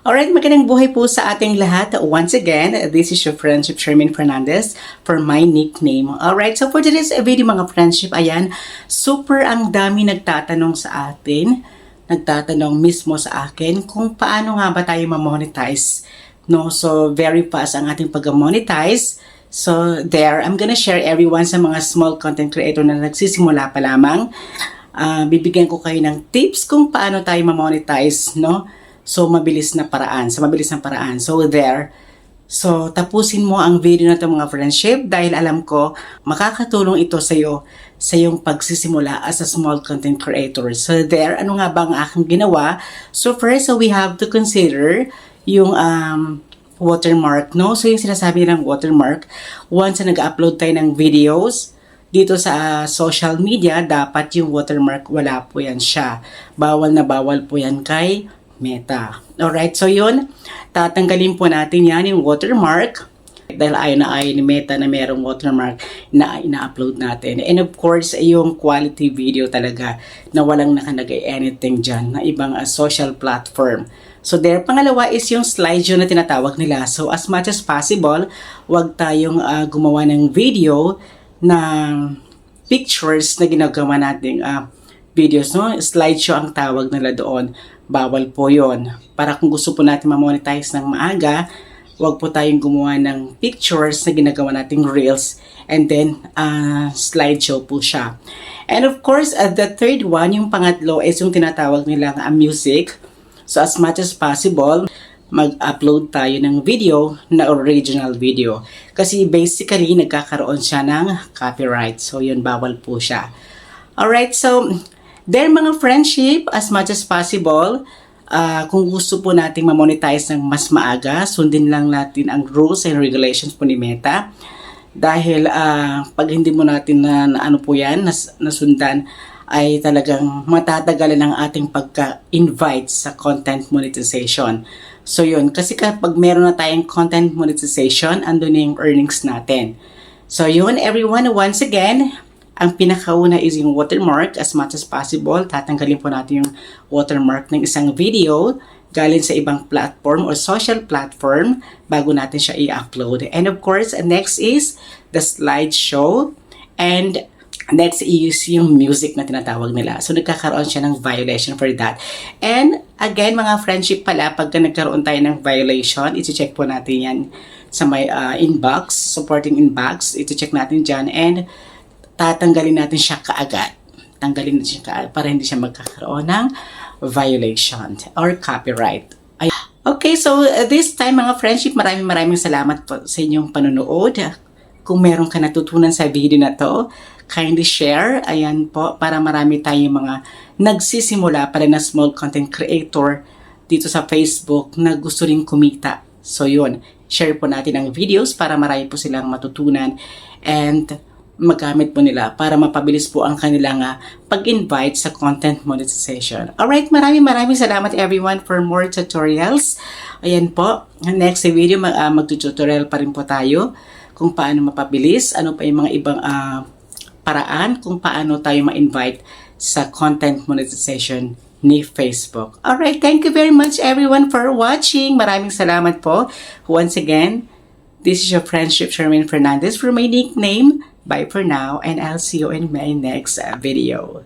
Alright, magandang buhay po sa ating lahat. Once again, this is your friendship Sherman Fernandez for my nickname. Alright, so for today's video mga friendship, ayan, super ang dami nagtatanong sa atin, nagtatanong mismo sa akin kung paano nga ba tayo ma-monetize. No, so very fast ang ating pag-monetize. So there, I'm gonna share everyone sa mga small content creator na nagsisimula pa lamang. Ah, bibigyan ko kayo ng tips kung paano tayo ma-monetize, no? So, mabilis na paraan. Sa mabilis na paraan. So, there. So, tapusin mo ang video na ito mga friendship dahil alam ko makakatulong ito sa iyo sa iyong pagsisimula as a small content creator. So, there. Ano nga ba ang aking ginawa? So, first, so we have to consider yung um, watermark, no? So, yung sinasabi ng watermark, once na nag-upload tayo ng videos, dito sa social media, dapat yung watermark, wala po yan siya. Bawal na bawal po yan kay Meta. Alright, so yun, tatanggalin po natin yan yung watermark dahil ayaw na ayaw ni Meta na merong watermark na ina-upload natin. And of course, yung quality video talaga na walang nakalagay anything dyan na ibang uh, social platform. So there, pangalawa is yung slideshow na tinatawag nila. So as much as possible, wag tayong uh, gumawa ng video na pictures na ginagawa nating uh, videos, no? Slideshow ang tawag nila doon. Bawal po yon. Para kung gusto po natin ma-monetize ng maaga, wag po tayong gumawa ng pictures na ginagawa nating reels and then uh, slideshow po siya. And of course, uh, the third one, yung pangatlo, is yung tinatawag nilang uh, music. So as much as possible, mag-upload tayo ng video na original video. Kasi basically, nagkakaroon siya ng copyright. So yun, bawal po siya. Alright, so There mga friendship, as much as possible, uh, kung gusto po nating ma-monetize ng mas maaga, sundin lang natin ang rules and regulations po ni Meta. Dahil uh, pag hindi mo natin na, na ano po yan, nas, nasundan, ay talagang matatagalan ang ating pagka-invite sa content monetization. So yun, kasi kapag meron na tayong content monetization, andun na yung earnings natin. So yun, everyone, once again, ang pinakauna is yung watermark as much as possible. Tatanggalin po natin yung watermark ng isang video galing sa ibang platform or social platform bago natin siya i-upload. And of course, next is the slideshow. And next is yung music na tinatawag nila. So, nagkakaroon siya ng violation for that. And again, mga friendship pala, pagka nagkaroon tayo ng violation, iti-check po natin yan sa may uh, inbox, supporting inbox. Iti-check natin dyan. And tatanggalin natin siya kaagad. Tanggalin natin siya kaagad para hindi siya magkakaroon ng violation or copyright. Ay okay, so uh, this time mga friendship, maraming maraming salamat po sa inyong panonood. Kung meron ka natutunan sa video na to, kindly share. Ayan po, para marami tayong mga nagsisimula para na small content creator dito sa Facebook na gusto rin kumita. So yun, share po natin ang videos para marami po silang matutunan. And magamit po nila para mapabilis po ang kanilang uh, pag-invite sa content monetization. Alright, maraming maraming salamat everyone for more tutorials. Ayan po, next video mag, uh, mag-tutorial pa rin po tayo kung paano mapabilis, ano pa yung mga ibang uh, paraan kung paano tayo ma-invite sa content monetization ni Facebook. Alright, thank you very much everyone for watching. Maraming salamat po. Once again, this is your friendship Sherman Fernandez for my nickname. Bye for now, and I'll see you in my next video.